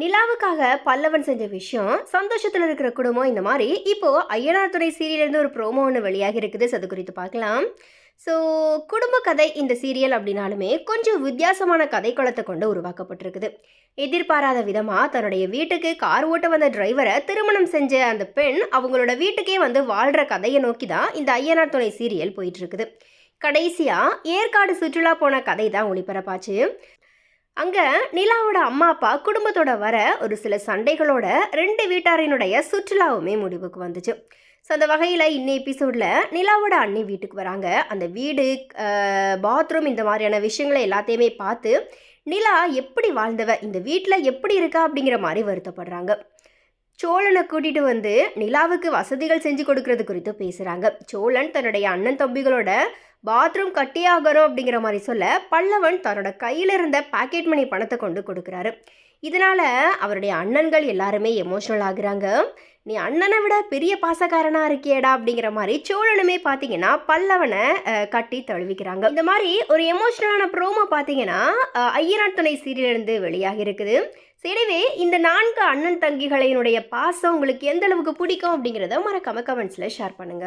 நிலாவுக்காக பல்லவன் செஞ்ச விஷயம் சந்தோஷத்தில் இருக்கிற குடும்பம் இந்த மாதிரி. இப்போ ஐயனார் துறை சீரியல்லேருந்து ஒரு ப்ரோமோ ஒன்று வெளியாகி இருக்குது. அது குறித்து பார்க்கலாம். ஸோ குடும்ப கதை இந்த சீரியல் அப்படின்னாலுமே கொஞ்சம் வித்தியாசமான கதை குளத்தை கொண்டு உருவாக்கப்பட்டிருக்குது. எதிர்பாராத விதமாக தன்னுடைய வீட்டுக்கு கார் ஓட்ட வந்த டிரைவரை திருமணம் செஞ்ச அந்த பெண் அவங்களோட வீட்டுக்கே வந்து வாழ்கிற கதையை நோக்கி தான் இந்த ஐயனார் துணை சீரியல் போயிட்டு இருக்குது. கடைசியாக ஏற்காடு சுற்றுலா போன கதை தான் ஒளிபரப்பாச்சு. அங்கே நிலாவோட அம்மா அப்பா குடும்பத்தோட வர ஒரு சில சண்டைகளோட ரெண்டு வீட்டாரினுடைய சுற்றுலாவுமே முடிவுக்கு வந்துச்சு. ஸோ அந்த வகையில் இன்னும் எபிசோடில் நிலாவோட அண்ணி வீட்டுக்கு வராங்க. அந்த வீடு பாத்ரூம் இந்த மாதிரியான விஷயங்களை எல்லாத்தையுமே பார்த்து நிலா எப்படி வாழ்ந்தவ இந்த வீட்டில் எப்படி இருக்கா அப்படிங்கிற மாதிரி வருத்தப்படுறாங்க. சோழனை கூட்டிட்டு வந்து நிலாவுக்கு வசதிகள் செஞ்சு கொடுக்கறது குறித்து பேசுகிறாங்க சோழன் தன்னுடைய அண்ணன் தம்பிகளோட பாத்ரூம் கட்டியாகணும் அப்படிங்கிற மாதிரி சொல்ல பல்லவன் தன்னோட கையில் இருந்த பாக்கெட் மணி பணத்தை கொண்டு கொடுக்குறாரு. இதனால் அவருடைய அண்ணன்கள் எல்லாருமே எமோஷனல் ஆகுறாங்க. நீ அண்ணனை விட பெரிய பாசக்காரனாக இருக்கியேடா அப்படிங்கிற மாதிரி சோழனுமே பார்த்தீங்கன்னா பல்லவனை கட்டி தழுவிக்கிறாங்க. இந்த மாதிரி ஒரு எமோஷனலான ப்ரோமோ பார்த்தீங்கன்னா அஹ், ஐயனார் வெளியாகி இருக்குது. சரிவே இந்த நான்கு அண்ணன் தங்கிகளினுடைய பாசம் உங்களுக்கு எந்த அளவுக்கு பிடிக்கும் அப்படிங்கிறத மறக்காம கமெண்ட்ஸில் ஷேர் பண்ணுங்கள்